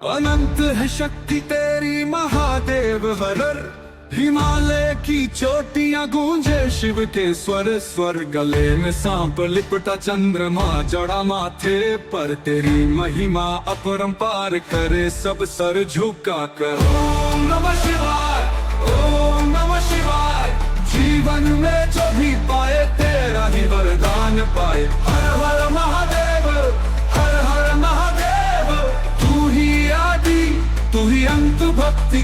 अनंत है शक्ति तेरी महादेव हरर हिमालय की चोटियाँ गूंजे शिव के स्वर स्वर गले में सांप लिपटा चंद्रमा, जड़ा माथे पर तेरी महिमा अपरंपार करे, सब सर झुका कर। ओम नमः शिवाय, ओम नमः शिवाय, जीवन में जो भी पाए, तेरा ही वरदान पाए। भक्ति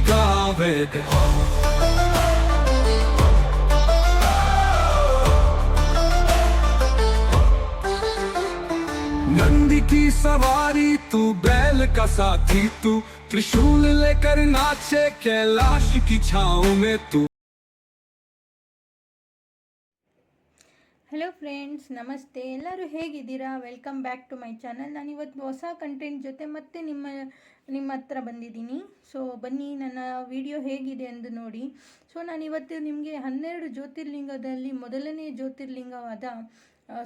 नंदी की सवारी तू बैल का साथी तू त्रिशूल लेकर नाचे कैलाश की छाओ में तू ಹಲೋ ಫ್ರೆಂಡ್ಸ್ ನಮಸ್ತೆ. ಎಲ್ಲರೂ ಹೇಗಿದ್ದೀರಾ? Welcome back to my channel ನಾನು ಇವತ್ತು ಹೊಸ ಕಂಟೆಂಟ್ ಜೊತೆ ಮತ್ತೆ ನಿಮ್ಮ ನಿಮ್ಮ ಹತ್ರ ಬಂದಿದ್ದೀನಿ. ಸೊ ಬನ್ನಿ, ನನ್ನ ವಿಡಿಯೋ ಹೇಗಿದೆ ಎಂದು ನೋಡಿ. ಸೊ ನಾನು ಇವತ್ತು ನಿಮಗೆ ಹನ್ನೆರಡು ಜ್ಯೋತಿರ್ಲಿಂಗದಲ್ಲಿ ಮೊದಲನೇ ಜ್ಯೋತಿರ್ಲಿಂಗವಾದ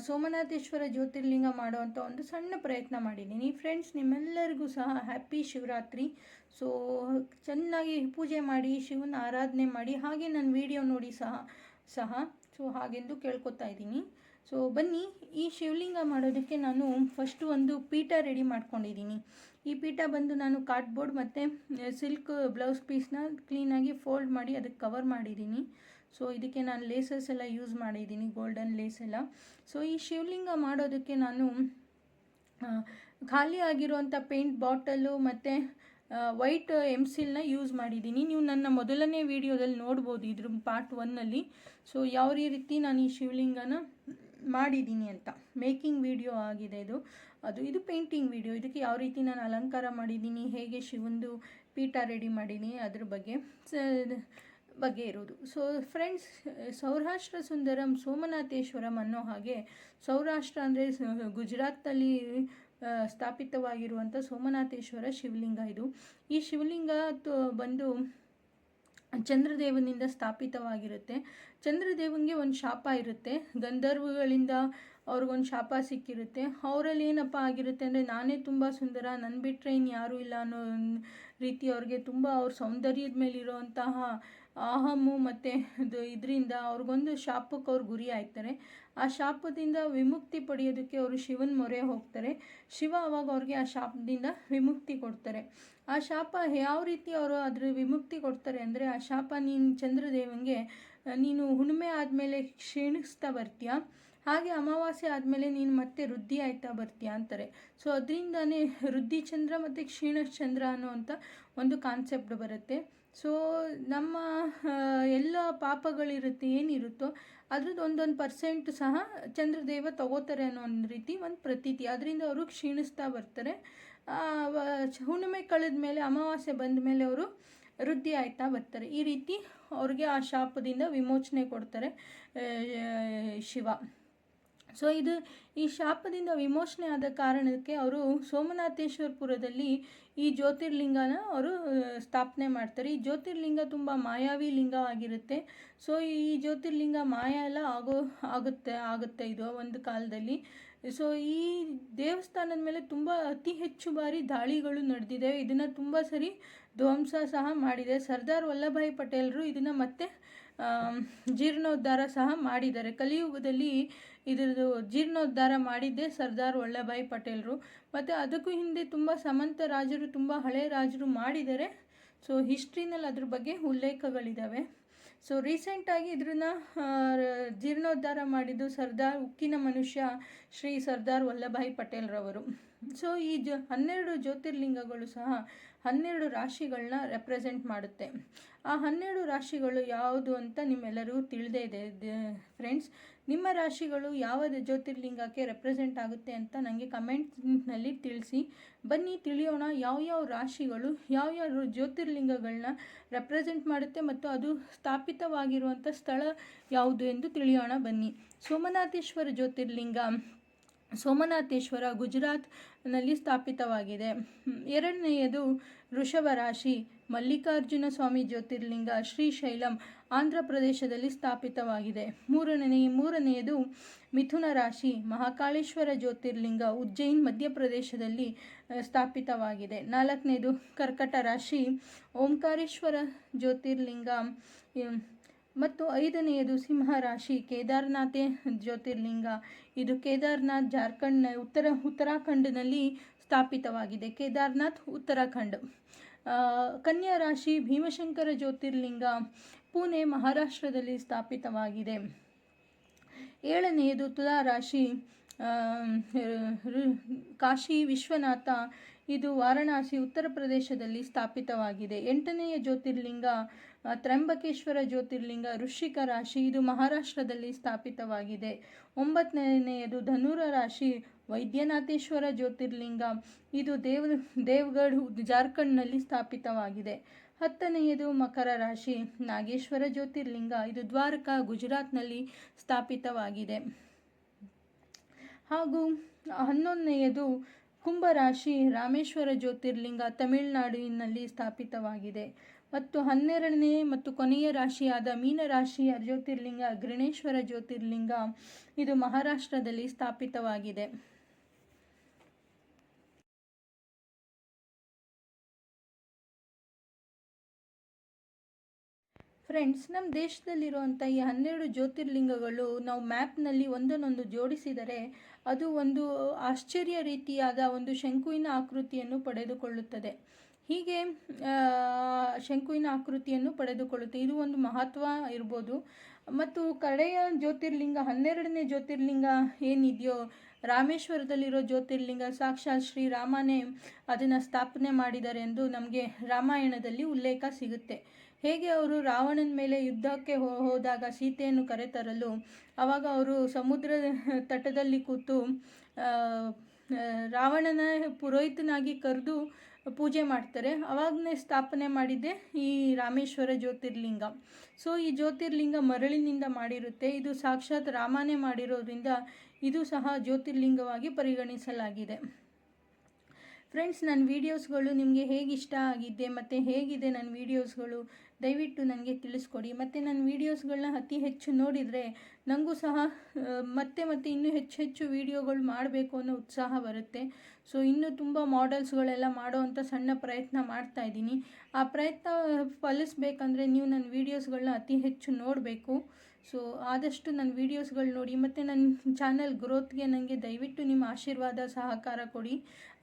ಸೋಮನಾಥೇಶ್ವರ ಜ್ಯೋತಿರ್ಲಿಂಗ ಮಾಡುವಂಥ ಒಂದು ಸಣ್ಣ ಪ್ರಯತ್ನ ಮಾಡಿದ್ದೀನಿ. ಫ್ರೆಂಡ್ಸ್ ನಿಮ್ಮೆಲ್ಲರಿಗೂ ಸಹ ಹ್ಯಾಪಿ ಶಿವರಾತ್ರಿ. ಸೊ ಚೆನ್ನಾಗಿ ಪೂಜೆ ಮಾಡಿ, ಶಿವನ ಆರಾಧನೆ ಮಾಡಿ, ಹಾಗೆ ನನ್ನ ವಿಡಿಯೋ ನೋಡಿ ಸಹ ಸಹ. ಸೊ ಹಾಗೆಂದು ಕೇಳ್ಕೊತಾ ಇದ್ದೀನಿ. ಸೊ ಬನ್ನಿ, ಈ ಶಿವಲಿಂಗ ಮಾಡೋದಕ್ಕೆ ನಾನು ಫಸ್ಟು ಒಂದು ಪೀಠ ರೆಡಿ ಮಾಡ್ಕೊಂಡಿದ್ದೀನಿ. ಈ ಪೀಠ ಬಂದು ನಾನು ಕಾರ್ಡ್ಬೋರ್ಡ್ ಮತ್ತು ಸಿಲ್ಕ್ ಬ್ಲೌಸ್ ಪೀಸ್ನ ಕ್ಲೀನಾಗಿ ಫೋಲ್ಡ್ ಮಾಡಿ ಅದಕ್ಕೆ ಕವರ್ ಮಾಡಿದ್ದೀನಿ. ಸೊ ಇದಕ್ಕೆ ನಾನು ಲೇಸಸ್ ಎಲ್ಲ ಯೂಸ್ ಮಾಡಿದ್ದೀನಿ ಗೋಲ್ಡನ್ ಲೇಸ್ ಎಲ್ಲ. ಸೊ ಈ ಶಿವಲಿಂಗ ಮಾಡೋದಕ್ಕೆ ನಾನು ಖಾಲಿ ಆಗಿರುವಂಥ ಪೇಂಟ್ ಬಾಟಲು ಮತ್ತು ವೈಟ್ ಎಂ ಸಿಲ್ನ ಯೂಸ್ ಮಾಡಿದ್ದೀನಿ. ನೀವು ನನ್ನ ಮೊದಲನೇ ವಿಡಿಯೋದಲ್ಲಿ ನೋಡ್ಬೋದು ಇದ್ರ ಪಾರ್ಟ್ ಒನ್ನಲ್ಲಿ ಸೊ ಯಾವ ರೀತಿ ನಾನು ಈ ಶಿವಲಿಂಗನ ಮಾಡಿದ್ದೀನಿ ಅಂತ. ಮೇಕಿಂಗ್ ವಿಡಿಯೋ ಆಗಿದೆ ಇದು. ಅದು, ಇದು ಪೇಂಟಿಂಗ್ ವಿಡಿಯೋ ಇದಕ್ಕೆ ಯಾವ ರೀತಿ ನಾನು ಅಲಂಕಾರ ಮಾಡಿದ್ದೀನಿ, ಹೇಗೆ ಶಿವಂದು ಪೀಠ ರೆಡಿ ಮಾಡಿದ್ದೀನಿ, ಅದ್ರ ಬಗ್ಗೆ ಬಗ್ಗೆ ಇರೋದು. ಸೊ ಫ್ರೆಂಡ್ಸ್ ಸೌರಾಷ್ಟ್ರ ಸುಂದರಂ ಸೋಮನಾಥೇಶ್ವರಂ ಅನ್ನೋ ಹಾಗೆ, ಸೌರಾಷ್ಟ್ರ ಅಂದರೆ ಗುಜರಾತ್ನಲ್ಲಿ ಸ್ಥಾಪಿತವಾಗಿರುವಂಥ ಸೋಮನಾಥೇಶ್ವರ ಶಿವಲಿಂಗ ಇದು. ಈ ಶಿವಲಿಂಗ ಬಂದು ಚಂದ್ರದೇವನಿಂದ ಸ್ಥಾಪಿತವಾಗಿರುತ್ತೆ. ಚಂದ್ರದೇವನಿಗೆ ಒಂದು ಶಾಪ ಇರುತ್ತೆ. ಗಂಧರ್ವಗಳಿಂದ ಅವ್ರಿಗೊಂದು ಶಾಪ ಸಿಕ್ಕಿರುತ್ತೆ. ಅವರಲ್ಲಿ ಏನಪ್ಪ ಆಗಿರುತ್ತೆ ಅಂದರೆ ನಾನೇ ತುಂಬ ಸುಂದರ ನನ್ನ ಬಿಟ್ಟರೆ ಇನ್ನು ಯಾರೂ ಇಲ್ಲ ಅನ್ನೋ ರೀತಿ ಅವ್ರಿಗೆ ತುಂಬ ಅವ್ರ ಸೌಂದರ್ಯದ ಮೇಲಿರುವಂತಹ ಅಹಮ್ಮು ಮತ್ತು ಇದು ಇದರಿಂದ ಅವ್ರಿಗೊಂದು ಶಾಪಕ್ಕೆ ಅವ್ರು ಗುರಿ ಆಯ್ತಾರೆ ಆ ಶಾಪದಿಂದ ವಿಮುಕ್ತಿ ಪಡೆಯೋದಕ್ಕೆ ಅವರು ಶಿವನ ಮೊರೆ ಹೋಗ್ತಾರೆ. ಶಿವ ಅವಾಗ ಅವ್ರಿಗೆ ಆ ಶಾಪದಿಂದ ವಿಮುಕ್ತಿ ಕೊಡ್ತಾರೆ. ಆ ಶಾಪ ಯಾವ ರೀತಿ ಅವರು ಅದ್ರ ವಿಮುಕ್ತಿ ಕೊಡ್ತಾರೆ ಅಂದರೆ, ಆ ಶಾಪ ನೀನು ಚಂದ್ರದೇವನಿಗೆ, ನೀನು ಹುಣ್ಣಿಮೆ ಆದಮೇಲೆ ಕ್ಷೀಣಿಸ್ತಾ ಬರ್ತೀಯ? ಹಾಗೆ ಅಮಾವಾಸ್ಯೆ ಆದಮೇಲೆ ನೀನು ಮತ್ತೆ ವೃದ್ಧಿ ಆಯ್ತಾ ಬರ್ತೀಯ ಅಂತಾರೆ. ಸೊ ಅದರಿಂದನೇ ವೃದ್ಧಿ ಚಂದ್ರ ಮತ್ತು ಕ್ಷೀಣ ಚಂದ್ರ ಅನ್ನುವಂಥ ಒಂದು ಕಾನ್ಸೆಪ್ಟ್ ಬರುತ್ತೆ. ಸೊ ನಮ್ಮ ಎಲ್ಲ ಪಾಪಗಳಿರುತ್ತೆ, ಏನಿರುತ್ತೋ ಅದ್ರದ್ದು ಒಂದೊಂದು ಪರ್ಸೆಂಟ್ ಸಹ ಚಂದ್ರದೇವ ತಗೋತಾರೆ ಅನ್ನೋ ಒಂದು ರೀತಿ ಒಂದು ಪ್ರತೀತಿ. ಅದರಿಂದ ಅವರು ಕ್ಷೀಣಿಸ್ತಾ ಬರ್ತಾರೆ. ಹುಣ್ಣಿಮೆ ಕಳೆದ ಮೇಲೆ, ಅಮಾವಾಸ್ಯೆ ಬಂದ ಮೇಲೆ ಅವರು ವೃದ್ಧಿ ಆಯ್ತಾ ಬರ್ತಾರೆ. ಈ ರೀತಿ ಅವ್ರಿಗೆ ಆ ಶಾಪದಿಂದ ವಿಮೋಚನೆ ಕೊಡ್ತಾರೆ ಶಿವ. ಸೊ ಇದು ಈ ಶಾಪದಿಂದ ವಿಮೋಚನೆ ಆದ ಕಾರಣಕ್ಕೆ ಅವರು ಸೋಮನಾಥೇಶ್ವರಪುರದಲ್ಲಿ ಈ ಜ್ಯೋತಿರ್ಲಿಂಗನ ಅವರು ಸ್ಥಾಪನೆ ಮಾಡ್ತಾರೆ. ಈ ಜ್ಯೋತಿರ್ಲಿಂಗ ತುಂಬ ಮಾಯಾವಿ ಲಿಂಗ ಆಗಿರುತ್ತೆ. ಸೊ ಈ ಜ್ಯೋತಿರ್ಲಿಂಗ ಮಾಯ ಎಲ್ಲ ಆಗೋ, ಆಗುತ್ತೆ ಆಗುತ್ತೆ ಇದು ಒಂದು ಕಾಲದಲ್ಲಿ. ಸೊ ಈ ದೇವಸ್ಥಾನದ ಮೇಲೆ ತುಂಬ ಅತಿ ಹೆಚ್ಚು ಬಾರಿ ದಾಳಿಗಳು ನಡೆದಿದೆ. ಇದನ್ನು ತುಂಬ ಸರಿ ಧ್ವಂಸ ಸಹ ಮಾಡಿದೆ. ಸರ್ದಾರ್ ವಲ್ಲಭಾಯಿ ಪಟೇಲರು ಇದನ್ನು ಮತ್ತೆ ಜೀರ್ಣೋದ್ಧಾರ ಸಹ ಮಾಡಿದ್ದಾರೆ. ಕಲಿಯುಗದಲ್ಲಿ ಇದರದ್ದು ಜೀರ್ಣೋದ್ಧಾರ ಮಾಡಿದ್ದೇ ಸರ್ದಾರ್ ವಲ್ಲಭಾಯಿ ಪಟೇಲರು. ಮತ್ತು ಅದಕ್ಕೂ ಹಿಂದೆ ತುಂಬ ಸಮಂತ ರಾಜರು, ತುಂಬ ಹಳೆ ರಾಜರು ಮಾಡಿದ್ದಾರೆ ಸೊ ಹಿಸ್ಟ್ರಿನಲ್ಲಿ ಅದ್ರ ಬಗ್ಗೆ ಉಲ್ಲೇಖಗಳಿದ್ದಾವೆ ಸೊ ರೀಸೆಂಟಾಗಿ ಇದನ್ನ ಜೀರ್ಣೋದ್ಧಾರ ಮಾಡಿದ್ದು ಸರ್ದಾರ್, ಉಕ್ಕಿನ ಮನುಷ್ಯ ಶ್ರೀ ಸರ್ದಾರ್ ವಲ್ಲಭಾಯಿ ಪಟೇಲ್ರವರು. ಸೊ ಈ ಜ, ಹನ್ನೆರಡು ಜ್ಯೋತಿರ್ಲಿಂಗಗಳು ಸಹ ಹನ್ನೆರಡು ರಾಶಿಗಳನ್ನ ರೆಪ್ರೆಸೆಂಟ್ ಮಾಡುತ್ತೆ. ಆ ಹನ್ನೆರಡು ರಾಶಿಗಳು ಯಾವುದು ಅಂತ ನಿಮ್ಮೆಲ್ಲರಿಗೂ ತಿಳಿದೇ ಇದೆ. ಫ್ರೆಂಡ್ಸ್ ನಿಮ್ಮ ರಾಶಿಗಳು ಯಾವ ಜ್ಯೋತಿರ್ಲಿಂಗಕ್ಕೆ ರೆಪ್ರೆಸೆಂಟ್ ಆಗುತ್ತೆ ಅಂತ ನನಗೆ ಕಮೆಂಟ್ನಲ್ಲಿ ತಿಳಿಸಿ. ಬನ್ನಿ ತಿಳಿಯೋಣ ಯಾವ್ಯಾವ ರಾಶಿಗಳು ಯಾವ್ಯಾವ ಜ್ಯೋತಿರ್ಲಿಂಗಗಳನ್ನ ರೆಪ್ರೆಸೆಂಟ್ ಮಾಡುತ್ತೆ ಮತ್ತು ಅದು ಸ್ಥಾಪಿತವಾಗಿರುವಂಥ ಸ್ಥಳ ಯಾವುದು ಎಂದು ತಿಳಿಯೋಣ ಬನ್ನಿ. ಸೋಮನಾಥೇಶ್ವರ ಜ್ಯೋತಿರ್ಲಿಂಗ. ಸೋಮನಾಥೇಶ್ವರ, ಗುಜರಾತ್ ನಲ್ಲಿ ಸ್ಥಾಪಿತವಾಗಿದೆ. ಎರಡನೆಯದು ವೃಷಭ ರಾಶಿ. ಮಲ್ಲಿಕಾರ್ಜುನ ಸ್ವಾಮಿ ಜ್ಯೋತಿರ್ಲಿಂಗ ಶ್ರೀಶೈಲಂ ಆಂಧ್ರ ಪ್ರದೇಶದಲ್ಲಿ ಸ್ಥಾಪಿತವಾಗಿದೆ. ಮೂರನೇ ಮೂರನೆಯದು ಮಿಥುನ ರಾಶಿ. ಮಹಾಕಾಳೇಶ್ವರ ಜ್ಯೋತಿರ್ಲಿಂಗ ಉಜ್ಜೈನ್ ಮಧ್ಯಪ್ರದೇಶದಲ್ಲಿ ಸ್ಥಾಪಿತವಾಗಿದೆ. ನಾಲ್ಕನೇದು ಕರ್ಕಟ ರಾಶಿ. ಓಂಕಾರೇಶ್ವರ ಜ್ಯೋತಿರ್ಲಿಂಗ ಮತ್ತು ಐದನೆಯದು ಸಿಂಹ ರಾಶಿ ಕೇದಾರ್ನಾಥೆ ಜ್ಯೋತಿರ್ಲಿಂಗ. ಇದು ಕೇದಾರ್ನಾಥ್ ಜಾರ್ಖಂಡ್ನ ಉತ್ತರ, ಉತ್ತರಾಖಂಡ್ನಲ್ಲಿ ಸ್ಥಾಪಿತವಾಗಿದೆ. ಕೇದಾರ್ನಾಥ್, ಉತ್ತರಾಖಂಡ್. ಕನ್ಯಾ ರಾಶಿ, ಭೀಮಶಂಕರ ಜ್ಯೋತಿರ್ಲಿಂಗ, ಪುಣೆ, ಮಹಾರಾಷ್ಟ್ರದಲ್ಲಿ ಸ್ಥಾಪಿತವಾಗಿದೆ. ಏಳನೆಯದು ತುಲಾ ರಾಶಿ ಕಾಶಿ ವಿಶ್ವನಾಥ. ಇದು ವಾರಣಾಸಿ, ಉತ್ತರ ಪ್ರದೇಶದಲ್ಲಿ ಸ್ಥಾಪಿತವಾಗಿದೆ. ಎಂಟನೆಯ ಜ್ಯೋತಿರ್ಲಿಂಗ ತ್ರ್ಯಂಬಕೇಶ್ವರ ಜ್ಯೋತಿರ್ಲಿಂಗ ಋಷಿಕ ರಾಶಿ ಇದು ಮಹಾರಾಷ್ಟ್ರದಲ್ಲಿ ಸ್ಥಾಪಿತವಾಗಿದೆ. ಒಂಬತ್ತನೆಯದು ಧನುರ ರಾಶಿ ವೈದ್ಯನಾಥೇಶ್ವರ ಜ್ಯೋತಿರ್ಲಿಂಗ. ಇದು ದೇವ್, ದೇವ್ಗಢ್, ಜಾರ್ಖಂಡ್ನಲ್ಲಿ ಸ್ಥಾಪಿತವಾಗಿದೆ. ಹತ್ತನೆಯದು ಮಕರ ರಾಶಿ ನಾಗೇಶ್ವರ ಜ್ಯೋತಿರ್ಲಿಂಗ. ಇದು ದ್ವಾರಕಾ, ಗುಜರಾತ್ನಲ್ಲಿ ಸ್ಥಾಪಿತವಾಗಿದೆ. ಹಾಗೂ ಹನ್ನೊಂದನೆಯದು ಕುಂಭರಾಶಿ ರಾಮೇಶ್ವರ ಜ್ಯೋತಿರ್ಲಿಂಗ, ತಮಿಳುನಾಡಿನಲ್ಲಿ ಸ್ಥಾಪಿತವಾಗಿದೆ. ಮತ್ತು ಹನ್ನೆರಡನೇ ಮತ್ತು ಕೊನೆಯ ರಾಶಿಯಾದ ಮೀನರಾಶಿಯ ಜ್ಯೋತಿರ್ಲಿಂಗ ಗ್ರಣೇಶ್ವರ ಜ್ಯೋತಿರ್ಲಿಂಗ ಇದು ಮಹಾರಾಷ್ಟ್ರದಲ್ಲಿ ಸ್ಥಾಪಿತವಾಗಿದೆ. ಫ್ರೆಂಡ್ಸ್, ನಮ್ಮ ದೇಶದಲ್ಲಿರುವಂಥ ಈ ಹನ್ನೆರಡು ಜ್ಯೋತಿರ್ಲಿಂಗಗಳು ನಾವು ಮ್ಯಾಪ್ನಲ್ಲಿ ಒಂದನ್ನೊಂದು ಜೋಡಿಸಿದರೆ ಅದು ಒಂದು ಆಶ್ಚರ್ಯ ರೀತಿಯಾದ ಒಂದು ಶಂಕುವಿನ ಆಕೃತಿಯನ್ನು ಪಡೆದುಕೊಳ್ಳುತ್ತದೆ. ಹೀಗೆ ಶಂಕುವಿನ ಆಕೃತಿಯನ್ನು ಪಡೆದುಕೊಳ್ಳುತ್ತೆ. ಇದು ಒಂದು ಮಹತ್ವ ಇರ್ಬೋದು. ಮತ್ತು ಕಡೆಯ ಜ್ಯೋತಿರ್ಲಿಂಗ, ಹನ್ನೆರಡನೇ ಜ್ಯೋತಿರ್ಲಿಂಗ ಏನಿದೆಯೋ, ರಾಮೇಶ್ವರದಲ್ಲಿರೋ ಜ್ಯೋತಿರ್ಲಿಂಗ, ಸಾಕ್ಷಾತ್ ಶ್ರೀರಾಮನೇ ಅದನ್ನು ಸ್ಥಾಪನೆ ಮಾಡಿದ್ದಾರೆ ಎಂದು ನಮಗೆ ರಾಮಾಯಣದಲ್ಲಿ ಉಲ್ಲೇಖ ಸಿಗುತ್ತೆ. ಹೇಗೆ ಅವರು ರಾವಣನ ಮೇಲೆ ಯುದ್ಧಕ್ಕೆ ಹೋದಾಗ ಸೀತೆಯನ್ನು ಕರೆತರಲು ಆವಾಗ ಅವರು ಸಮುದ್ರ ತಟದಲ್ಲಿ ಕೂತು ರಾವಣನ ಪುರೋಹಿತನಾಗಿ ಕರೆದು ಪೂಜೆ ಮಾಡ್ತಾರೆ. ಅವಾಗನೇ ಸ್ಥಾಪನೆ ಮಾಡಿದ್ದೆ ಈ ರಾಮೇಶ್ವರ ಜ್ಯೋತಿರ್ಲಿಂಗ. ಸೊ ಈ ಜ್ಯೋತಿರ್ಲಿಂಗ ಮರಳಿನಿಂದ ಮಾಡಿರುತ್ತೆ. ಇದು ಸಾಕ್ಷಾತ್ ರಾಮನೇ ಮಾಡಿರೋದ್ರಿಂದ ಇದು ಸಹ ಜ್ಯೋತಿರ್ಲಿಂಗವಾಗಿ ಪರಿಗಣಿಸಲಾಗಿದೆ. ಫ್ರೆಂಡ್ಸ್ ನನ್ನ ವೀಡಿಯೋಸ್ಗಳು ನಿಮಗೆ ಹೇಗೆ ಇಷ್ಟ ಆಗಿದೆ ಮತ್ತು ಹೇಗಿದೆ ನನ್ನ ವೀಡಿಯೋಸ್ಗಳು ದಯವಿಟ್ಟು ನನಗೆ ತಿಳಿಸ್ಕೊಡಿ. ಮತ್ತು ನನ್ನ ವೀಡಿಯೋಸ್ಗಳನ್ನ ಅತಿ ಹೆಚ್ಚು ನೋಡಿದರೆ ನನಗೂ ಸಹ ಮತ್ತೆ ಮತ್ತೆ ಇನ್ನೂ ಹೆಚ್ಚು ಹೆಚ್ಚು ವೀಡಿಯೋಗಳು ಮಾಡಬೇಕು ಅನ್ನೋ ಉತ್ಸಾಹ ಬರುತ್ತೆ. ಸೊ ಇನ್ನೂ ತುಂಬ ಮಾಡೆಲ್ಸ್ಗಳೆಲ್ಲ ಮಾಡೋವಂಥ ಸಣ್ಣ ಪ್ರಯತ್ನ ಮಾಡ್ತಾ ಇದ್ದೀನಿ. ಆ ಪ್ರಯತ್ನ ಫಲಿಸ್ಬೇಕಂದ್ರೆ ನೀವು ನನ್ನ ವೀಡಿಯೋಸ್ಗಳನ್ನ ಅತಿ ಹೆಚ್ಚು ನೋಡಬೇಕು. ಸೊ ಆದಷ್ಟು ನನ್ನ ವೀಡಿಯೋಸ್ಗಳು ನೋಡಿ, ಮತ್ತು ನನ್ನ ಚಾನಲ್ ಗ್ರೋತ್ಗೆ ನನಗೆ ದಯವಿಟ್ಟು ನಿಮ್ಮ ಆಶೀರ್ವಾದ, ಸಹಕಾರ ಕೊಡಿ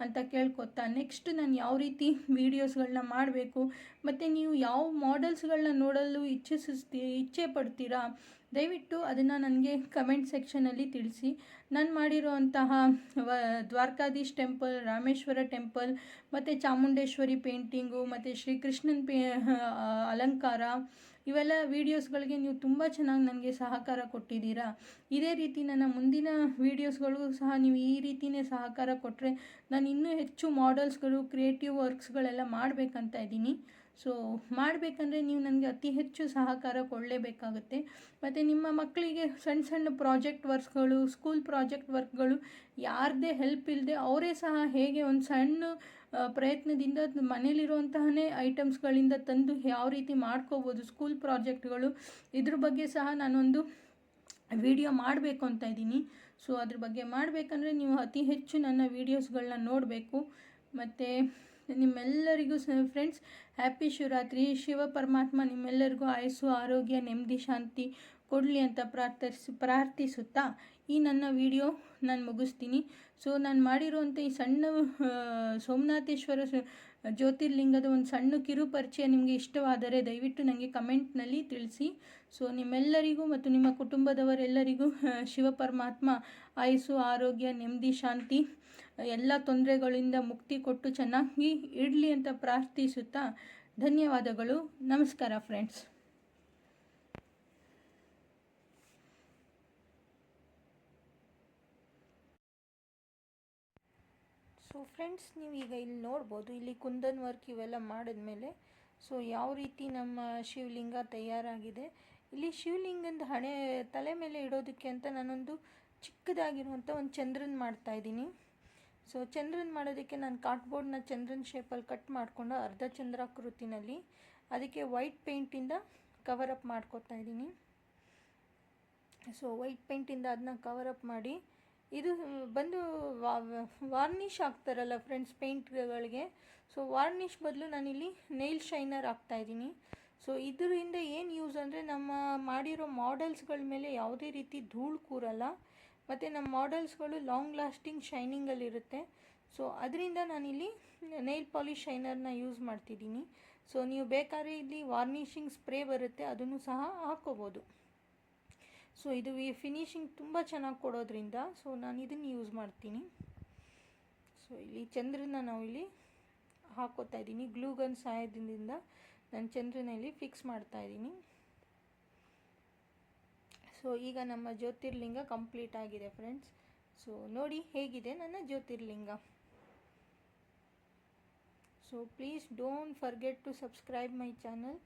ಅಂತ ಕೇಳ್ಕೊತಾ ನೆಕ್ಸ್ಟ್ ನಾನು ಯಾವ ರೀತಿ ವೀಡಿಯೋಸ್ಗಳನ್ನ ಮಾಡಬೇಕು, ಮತ್ತು ನೀವು ಯಾವ ಮಾಡೆಲ್ಸ್ಗಳನ್ನ ನೋಡಲು ಇಚ್ಛಿಸಿ ಇಚ್ಛೆ ಪಡ್ತೀರಾ ದಯವಿಟ್ಟು ಅದನ್ನು ನನಗೆ ಕಮೆಂಟ್ ಸೆಕ್ಷನಲ್ಲಿ ತಿಳಿಸಿ. ನಾನು ಮಾಡಿರೋಂತಹ ದ್ವಾರಕಾಧೀಶ್ ಟೆಂಪಲ್ ರಾಮೇಶ್ವರ ಟೆಂಪಲ್ ಮತ್ತು ಚಾಮುಂಡೇಶ್ವರಿ ಪೇಂಟಿಂಗು ಮತ್ತು ಶ್ರೀಕೃಷ್ಣನ ಪೇ, ಅಲಂಕಾರ ಇವೆಲ್ಲ ವೀಡಿಯೋಸ್ಗಳಿಗೆ ನೀವು ತುಂಬ ಚೆನ್ನಾಗಿ ನನಗೆ ಸಹಕಾರ ಕೊಟ್ಟಿದ್ದೀರಾ? ಇದೇ ರೀತಿ ನನ್ನ ಮುಂದಿನ ವೀಡಿಯೋಸ್ಗಳಿಗೂ ಸಹ ನೀವು ಈ ರೀತಿಯೇ ಸಹಕಾರ ಕೊಟ್ಟರೆ ನಾನು ಇನ್ನೂ ಹೆಚ್ಚು ಮಾಡೆಲ್ಸ್ಗಳು ಕ್ರಿಯೇಟಿವ್ ವರ್ಕ್ಸ್ಗಳೆಲ್ಲ ಮಾಡಬೇಕಂತ ಇದ್ದೀನಿ. ಸೊ ಮಾಡಬೇಕಂದ್ರೆ ನೀವು ನನಗೆ ಅತಿ ಹೆಚ್ಚು ಸಹಕಾರ ಕೊಡಲೇಬೇಕಾಗುತ್ತೆ. ಮತ್ತು ನಿಮ್ಮ ಮಕ್ಕಳಿಗೆ ಸಣ್ಣ ಸಣ್ಣ ಪ್ರಾಜೆಕ್ಟ್ ವರ್ಕ್ಸ್ಗಳು ಸ್ಕೂಲ್ ಪ್ರಾಜೆಕ್ಟ್ ವರ್ಕ್ಗಳು ಯಾರದೇ ಹೆಲ್ಪ್ ಇಲ್ಲದೆ ಅವರೇ ಸಹ ಹೇಗೆ ಒಂದು ಸಣ್ಣ ಪ್ರಯತ್ನದಿಂದ ಮನೇಲಿರುವಂತಹನೇ ಐಟಮ್ಸ್ಗಳಿಂದ ತಂದು ಯಾವ ರೀತಿ ಮಾಡ್ಕೋಬೋದು ಸ್ಕೂಲ್ ಪ್ರಾಜೆಕ್ಟ್ಗಳು ಇದ್ರ ಬಗ್ಗೆ ಸಹ ನಾನೊಂದು ವಿಡಿಯೋ ಮಾಡಬೇಕು ಅಂತ ಇದ್ದೀನಿ. ಸೊ ಅದ್ರ ಬಗ್ಗೆ ಮಾಡಬೇಕಂದ್ರೆ ನೀವು ಅತಿ ಹೆಚ್ಚು ನನ್ನ ವೀಡಿಯೋಸ್ಗಳನ್ನ ನೋಡಬೇಕು. ಮತ್ತು ನಿಮ್ಮೆಲ್ಲರಿಗೂ ಫ್ರೆಂಡ್ಸ್ ಹ್ಯಾಪಿ ಶಿವರಾತ್ರಿ. ಶಿವ ಪರಮಾತ್ಮ ನಿಮ್ಮೆಲ್ಲರಿಗೂ ಆಯಸ್ಸು, ಆರೋಗ್ಯ, ನೆಮ್ಮದಿ, ಶಾಂತಿ ಕೊಡಲಿ ಅಂತ ಪ್ರಾರ್ಥಿಸಿ, ಪ್ರಾರ್ಥಿಸುತ್ತಾ ಈ ನನ್ನ ವಿಡಿಯೋ ನಾನು ಮುಗಿಸ್ತೀನಿ. ಸೊ ನಾನು ಮಾಡಿರುವಂಥ ಈ ಸಣ್ಣ ಸೋಮನಾಥೇಶ್ವರ ಜ್ಯೋತಿರ್ಲಿಂಗದ ಒಂದು ಸಣ್ಣ ಕಿರು ಪರಿಚಯ ನಿಮಗೆ ಇಷ್ಟವಾದರೆ ದಯವಿಟ್ಟು ನನಗೆ ಕಮೆಂಟ್ನಲ್ಲಿ ತಿಳಿಸಿ. ಸೊ, ನಿಮ್ಮೆಲ್ಲರಿಗೂ ಮತ್ತು ನಿಮ್ಮ ಕುಟುಂಬದವರೆಲ್ಲರಿಗೂ ಶಿವ ಪರಮಾತ್ಮ ಆಯಸ್ಸು, ಆರೋಗ್ಯ, ನೆಮ್ಮದಿ, ಶಾಂತಿ, ಎಲ್ಲ ತೊಂದರೆಗಳಿಂದ ಮುಕ್ತಿ ಕೊಟ್ಟು ಚೆನ್ನಾಗಿ ಇಡಲಿ ಅಂತ ಪ್ರಾರ್ಥಿಸುತ್ತಾ ಧನ್ಯವಾದಗಳು. ನಮಸ್ಕಾರ ಫ್ರೆಂಡ್ಸ್ ಸೊ ಫ್ರೆಂಡ್ಸ್ ನೀವು ಈಗ ಇಲ್ಲಿ ನೋಡ್ಬೋದು, ಇಲ್ಲಿ ಕುಂದನ್ ವರ್ಕ್ ಇವೆಲ್ಲ ಮಾಡಿದ್ಮೇಲೆ ಸೊ ಯಾವ ರೀತಿ ನಮ್ಮ ಶಿವಲಿಂಗ ತಯಾರಾಗಿದೆ. ಇಲ್ಲಿ ಶಿವಲಿಂಗದ ಹಣೆ ತಲೆ ಮೇಲೆ ಇಡೋದಕ್ಕೆ ಅಂತ ನಾನೊಂದು ಚಿಕ್ಕದಾಗಿರುವಂಥ ಒಂದು ಚಂದ್ರನ ಮಾಡ್ತಾ ಇದ್ದೀನಿ. ಸೊ ಚಂದ್ರನ್ ಮಾಡೋದಕ್ಕೆ ನಾನು ಕಾರ್ಡ್ಬೋರ್ಡ್ನ ಚಂದ್ರನ್ ಶೇಪಲ್ಲಿ ಕಟ್ ಮಾಡಿಕೊಂಡು ಅರ್ಧ ಚಂದ್ರಾಕೃತಿನಲ್ಲಿ ಅದಕ್ಕೆ ವೈಟ್ ಪೇಂಟಿಂದ ಅಪ್ ಮಾಡ್ಕೊತಾ ಇದ್ದೀನಿ. ಸೊ ವೈಟ್ ಪೇಂಟಿಂದ ಅದನ್ನ ಕವರ್ ಅಪ್ ಮಾಡಿ ಇದು ಬಂದು ವಾರ್ನಿಷ್ ಹಾಕ್ತಾರಲ್ಲ ಫ್ರೆಂಡ್ಸ್ ಪೇಂಟ್ಗಳಿಗೆ ಸೊ ವಾರ್ನಿಷ್ ಬದಲು ನಾನಿಲ್ಲಿ ನೈಲ್ ಶೈನರ್ ಹಾಕ್ತಾಯಿದ್ದೀನಿ ಸೊ ಇದರಿಂದ ಏನು ಯೂಸ್ ಅಂದರೆ ನಮ್ಮ ಮಾಡಿರೋ ಮಾಡೆಲ್ಸ್ಗಳ ಮೇಲೆ ಯಾವುದೇ ರೀತಿ ಧೂಳು ಕೂರಲ್ಲ. ಮತ್ತು ನಮ್ಮ ಮಾಡೆಲ್ಸ್ಗಳು ಲಾಂಗ್ ಲಾಸ್ಟಿಂಗ್ ಶೈನಿಂಗಲ್ಲಿರುತ್ತೆ ಸೊ ಅದರಿಂದ ನಾನಿಲ್ಲಿ ನೈಲ್ ಪಾಲಿಶ್ ಶೈನರ್ನ ಯೂಸ್ ಮಾಡ್ತಿದ್ದೀನಿ. ಸೊ ನೀವು ಬೇಕಾದ್ರೆ ಇಲ್ಲಿ ವಾರ್ನಿಷಿಂಗ್ ಸ್ಪ್ರೇ ಬರುತ್ತೆ, ಅದನ್ನು ಸಹ ಹಾಕ್ಕೋಬೋದು ಸೊ ಇದು ಫಿನಿಶಿಂಗ್ ತುಂಬ ಚೆನ್ನಾಗಿ ಕೊಡೋದ್ರಿಂದ ಸೊ ನಾನು ಇದನ್ನು ಯೂಸ್ ಮಾಡ್ತೀನಿ. ಸೊ ಇಲ್ಲಿ ಚಂದ್ರನ ನಾವು ಇಲ್ಲಿ ಹಾಕೋತಾ ಇದ್ದೀನಿ. ಗ್ಲೂಗನ್ ಸಹಾಯದಿಂದ ನಾನು ಚಂದ್ರನ ಇಲ್ಲಿ ಫಿಕ್ಸ್ ಮಾಡ್ತಾ ಇದ್ದೀನಿ. ಸೊ ಈಗ ನಮ್ಮ ಜ್ಯೋತಿರ್ಲಿಂಗ ಕಂಪ್ಲೀಟ್ ಆಗಿದೆ ಫ್ರೆಂಡ್ಸ್ ಸೊ ನೋಡಿ ಹೇಗಿದೆ ನನ್ನ ಜ್ಯೋತಿರ್ಲಿಂಗ. So please don't forget to subscribe my channel